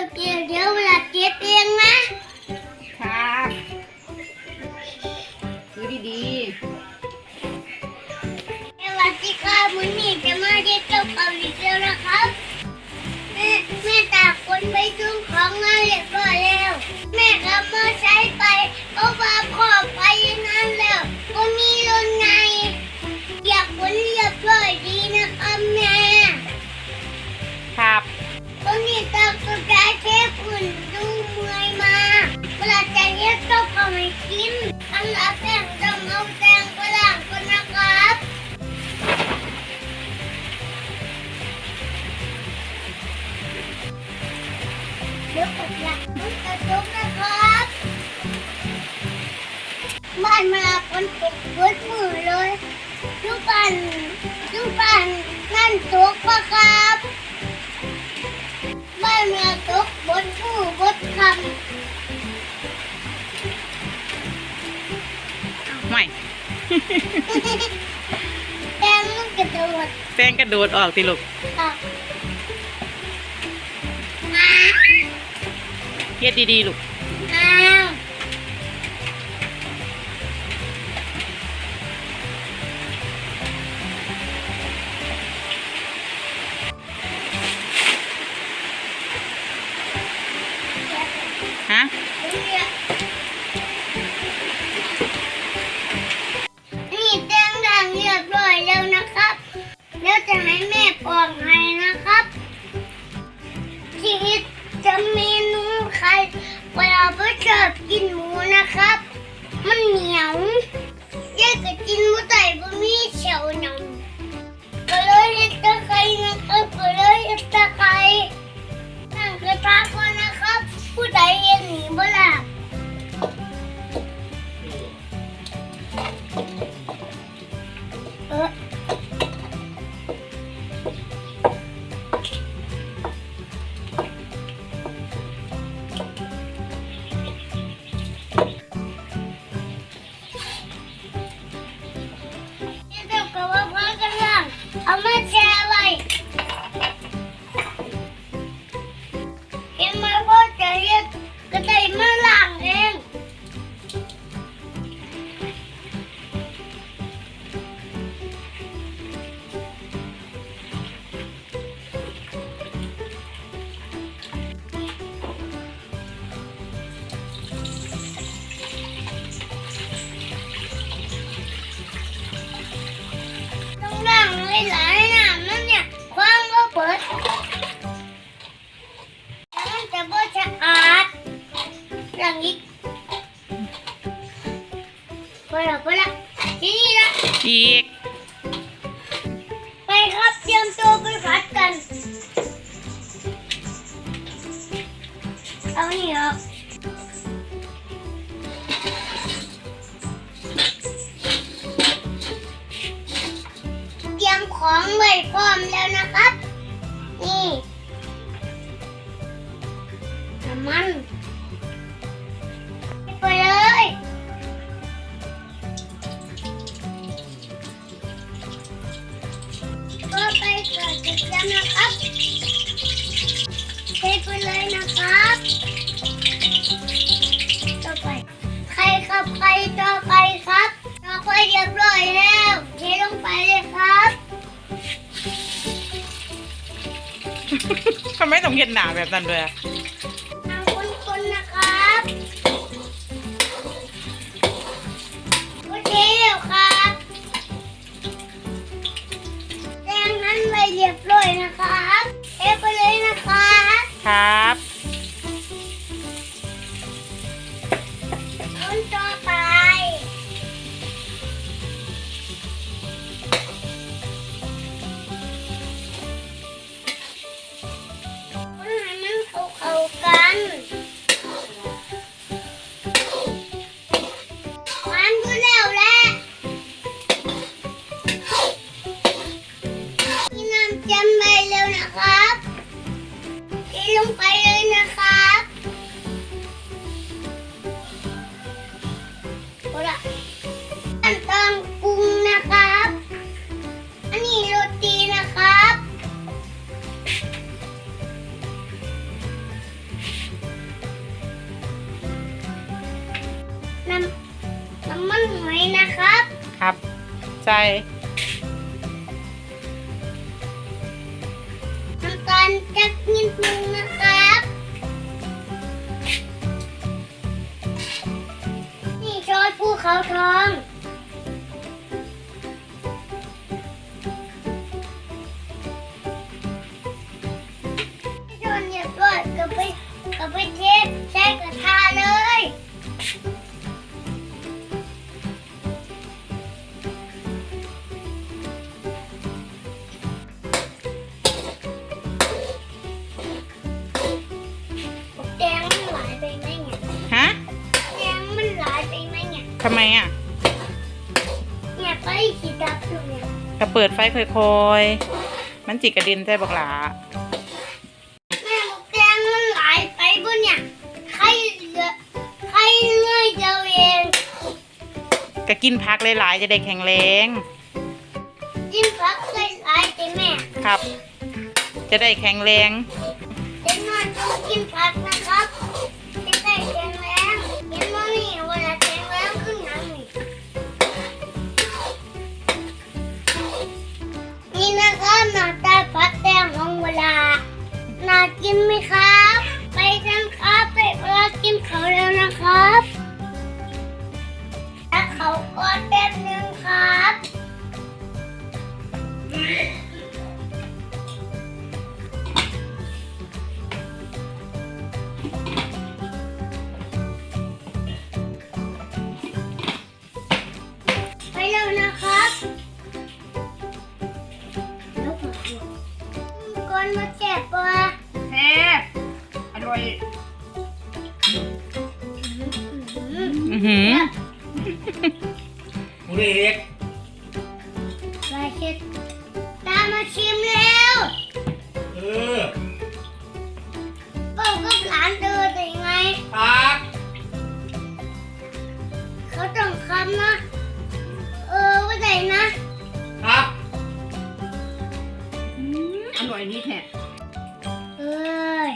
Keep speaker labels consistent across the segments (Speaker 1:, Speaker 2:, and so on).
Speaker 1: เดี๋ยวเดี๋ยวเวลาเก็บเองนะครับ
Speaker 2: ซื้อดี
Speaker 1: สวัสดีครับมื้อนี้จะมาเรียนเกี่ยวกับอีกแล้วนะครับ แม่แม่ตากคนไปซื้อของมาเรียบร้อยแล้ว แม่ขับมอใช้ไปก็ว่า เดี๋ยวกดละมันจะจบนะครับบ้านมาฝนตกเบิดมือเลยทุกบ้านทุกบ้านนั่นตกปะครับบ้านเมืองตกบนผู้บนค
Speaker 2: ไม่ำ
Speaker 1: แดงมันกระโดด
Speaker 2: แตงกระโดดออกสิลูก
Speaker 1: ครี
Speaker 2: ยดดีๆลูก
Speaker 1: ล่างเลยหลายน้ำนั่นเนี่ยควางก็เปิดแล้วมันจะบ่สะอาดหลังอีกพอละพอละทีนี้ละ
Speaker 2: อีก
Speaker 1: ไปครับเตรียมตัวไปผัดกันเอานี่ออกเตรีย ของไว้พร้อมแล้วนะครับ นี่น้ำมันไปเลยก็ไปเกิดกิจกรรมนะครับเทไปเลยนะครับ ต่อไป ใครครับใครต่อ ไม
Speaker 2: ต้องเห็นหนาแบบนั้นด้วยอะ
Speaker 1: ทางคนๆนะครับโอเคแล้วครับแจ้งนั้นไว้เรียบร้อยนะครับเทไปเลยนะครับ
Speaker 2: ครับ
Speaker 1: ลงไปเลยนะครับโอ้ะขั้กุ้งนะครับ อันนี้โรตีนะครับ น้ำน้ำมันหอยนะครับ ครับ ใจ จักนิดนึงนะครับ นี่ช้อนภูเขาทอง ทำ
Speaker 2: ไมอะ
Speaker 1: เนี่ยไปขีดดับอยู่เนี่ย
Speaker 2: ก็เปิดไฟค่อยๆ มันจิกกระเด็นใส่บักหลา
Speaker 1: แม่บอกแดงมันหลายไปบนเนี่ยใครเหลือใครเงยเดียวเอง
Speaker 2: ก็กินพักหลายๆจะได้แข็งแรง
Speaker 1: กินพักเลยหลายไปแม่
Speaker 2: ครับ จะได้แข็งแรง
Speaker 1: เด็กน้อยต้องกินผัก นี่นะคะหน้าตาพัดแดงของเวลาน่ากินไหมคะ กับ
Speaker 2: ห
Speaker 1: ลานเดินได้ไง
Speaker 3: ครับ
Speaker 1: เขาต้องคำนะ เออว่าไหนนะ
Speaker 3: ครับ
Speaker 2: อร่อยนี่แท้
Speaker 1: เอ้ย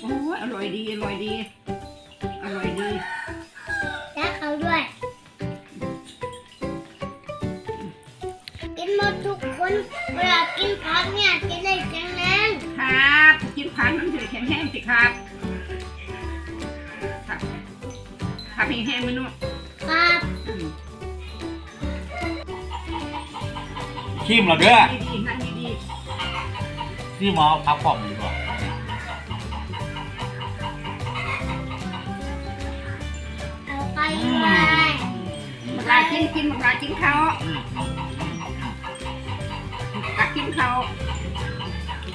Speaker 2: โอ้ยอร่อยดี อร่อยดี อร่อยดี
Speaker 1: แล้วเขาด้วย กินหมดทุกคน เวลากินผักเนี่ยจะ ได้แข็งแห้
Speaker 2: งสิครับครับครับแห้งๆมันนุ่ม
Speaker 1: ครับ
Speaker 2: อืม
Speaker 3: ชิมเหรอเด้อ
Speaker 2: ดีๆนั่งดี
Speaker 3: ชิมเอาพักผ่อนดีกว่า
Speaker 1: เอาไปไว้
Speaker 2: ๆบักลากินกินบักลากินข้าว
Speaker 3: อืม
Speaker 2: กักกินข้าว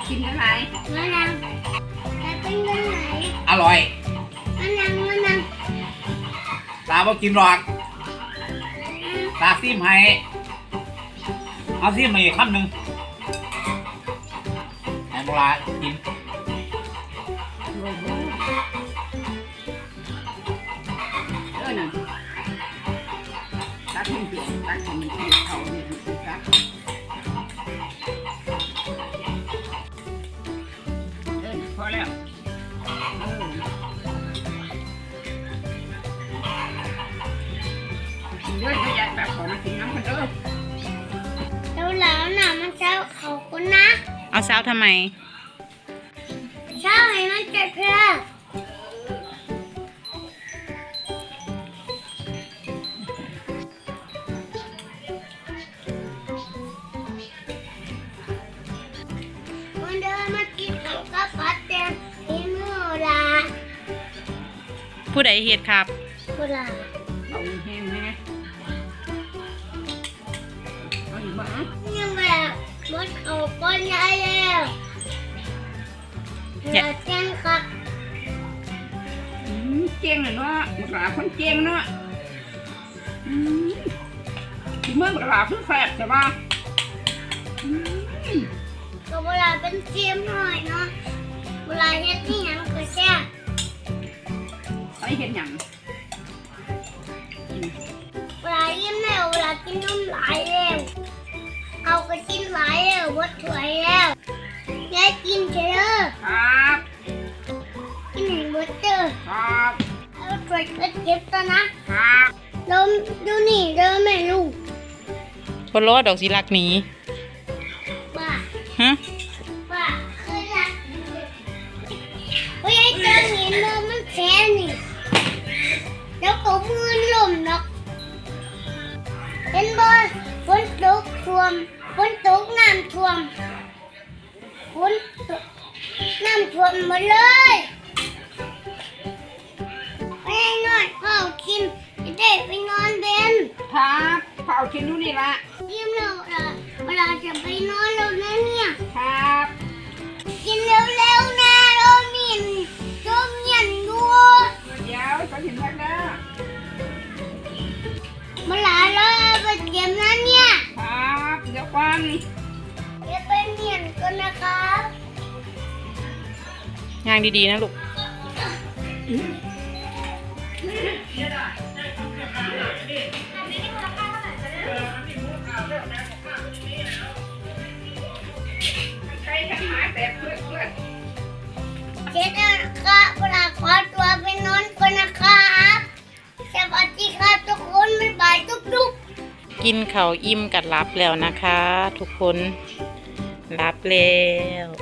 Speaker 2: กินอะไร
Speaker 1: มะนาวแต่ เป็นเรื่องไหน
Speaker 3: อร่อย
Speaker 1: มะนาวมะนาว
Speaker 3: ตาบอกกินหรอกตาซิมให้เอาซิมมาอีกคำหนึ่งให้โบราณกิน
Speaker 2: เออน่ะตักให้เปลี่ยนตักให้มันเปลี่ยนเขาเนี่ยมันสิตัก
Speaker 1: ช้า
Speaker 2: ทำไม
Speaker 1: เช้าให้มันเจ็บเพื่อวันเดินมากินข้วกับผัดแตงที่มือละ
Speaker 2: ผู้ใดเฮ็ดครับ
Speaker 1: กุหลา
Speaker 2: เอาแห้งแม่เอาอยู่บ้าง
Speaker 1: ยัง มดเขาก้อนใหญ่แล้วเหลือแจ้งครับ
Speaker 2: อืมเจียงเลยเนาะบักหลาคนเจียงเนาะอืมที่เมื่อบักหลาเพิ่งแสบใช่ปะอืม
Speaker 1: ก็เวลาเป็นเทียมหน่อยเนาะเวลาเฮ็ดที่หยัง
Speaker 2: เจ
Speaker 1: อ
Speaker 2: ครับ
Speaker 1: เอาถวยก็เจ็บตัวนะครับนเราดูนี่เดินไม่รู้
Speaker 4: บ่รอดอกสิลักหนี
Speaker 1: บ้า
Speaker 4: ฮะ
Speaker 1: บ้าเคยรักเฮ้ยไอ้เจ้าเห็นเรามันแพ้นี่แล้วก็มือหล่มเนาะเห็นบ่ฝนตกท่วมฝนตกน้ำท่วมฝนตกน้ำท่วมหมดเลย นจะได้ไปนอนเบน
Speaker 2: ครับเฝ้ากินอยู่นี่ละ
Speaker 1: ยิ้มเราเออเวลาจะไปนอนแล้วนะเนี่ย
Speaker 2: ครับ
Speaker 1: กินเร็วๆนะเรานี่จมเย็นดู
Speaker 2: เดี๋ยวจะเห็นแล้วนะ
Speaker 1: มาหลาเราไปเก็บนะเนี่ย
Speaker 2: ครับ เดี๋ยวก่อน
Speaker 1: เดี๋ยวไปเมียนกันนะครับ
Speaker 4: ย่างดีๆนะลูก
Speaker 2: ใเพื่อนเพื่อน
Speaker 1: เจ๊นะครับเวลาขอตัวไปนอนกันนะครับสวัสดีครับทุกคนบ๊ายบายทุกๆ
Speaker 4: กินข้าอิ่มกัดรับแล้วนะคะ ทุกคนรับแล้ว